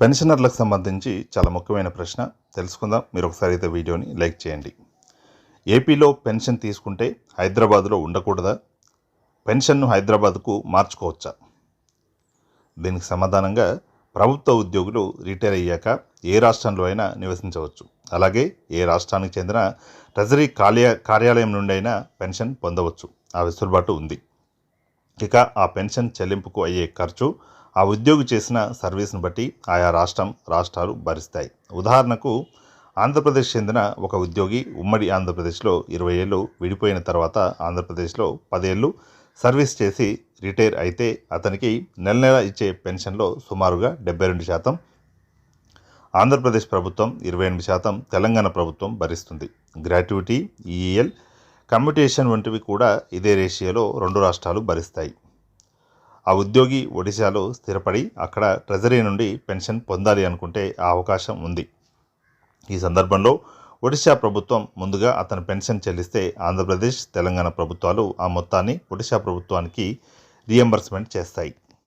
పెన్షనర్లకు సంబంధించి చాలా ముఖ్యమైన ప్రశ్న. తెలుసుకుందాం. మీరు ఒకసారి అయితే వీడియోని లైక్ చేయండి. ఏపీలో పెన్షన్ తీసుకుంటే హైదరాబాద్లో ఉండకూడదా? పెన్షన్ను హైదరాబాద్కు మార్చుకోవచ్చా? దీనికి సమాధానంగా ప్రభుత్వ ఉద్యోగులు రిటైర్ అయ్యాక ఏ రాష్ట్రంలో అయినా నివసించవచ్చు. అలాగే ఏ రాష్ట్రానికి చెందిన ట్రెజరీ కార్య కార్యాలయం నుండి అయినా పెన్షన్ పొందవచ్చు. ఆ వెసులుబాటు ఉంది. ఇక ఆ పెన్షన్ చెల్లింపుకు అయ్యే ఖర్చు ఆ ఉద్యోగి చేసిన సర్వీస్ను బట్టి ఆయా రాష్ట్రం రాష్ట్రాలు భరిస్తాయి. ఉదాహరణకు ఆంధ్రప్రదేశ్ చెందిన ఒక ఉద్యోగి ఉమ్మడి ఆంధ్రప్రదేశ్లో ఇరవై ఏళ్ళు విడిపోయిన తర్వాత ఆంధ్రప్రదేశ్లో పదేళ్ళు సర్వీస్ చేసి రిటైర్ అయితే అతనికి నెల నెల ఇచ్చే పెన్షన్లో సుమారుగా డెబ్బై రెండు శాతం ఆంధ్రప్రదేశ్ ప్రభుత్వం ఇరవై ఎనిమిది శాతం తెలంగాణ ప్రభుత్వం భరిస్తుంది. గ్రాట్యుటీ ఈఎల్ కమ్యూటేషన్ వంటివి కూడా ఇదే రేషియోలో రెండు రాష్ట్రాలు భరిస్తాయి. ఆ ఉద్యోగి ఒడిశాలో స్థిరపడి అక్కడ ట్రెజరీ నుండి పెన్షన్ పొందాలి అనుకుంటే ఆ అవకాశం ఉంది. ఈ సందర్భంలో ఒడిశా ప్రభుత్వం ముందుగా అతను పెన్షన్ చెల్లిస్తే ఆంధ్రప్రదేశ్ తెలంగాణ ప్రభుత్వాలు ఆ మొత్తాన్ని ఒడిశా ప్రభుత్వానికి రియంబర్స్మెంట్ చేస్తాయి.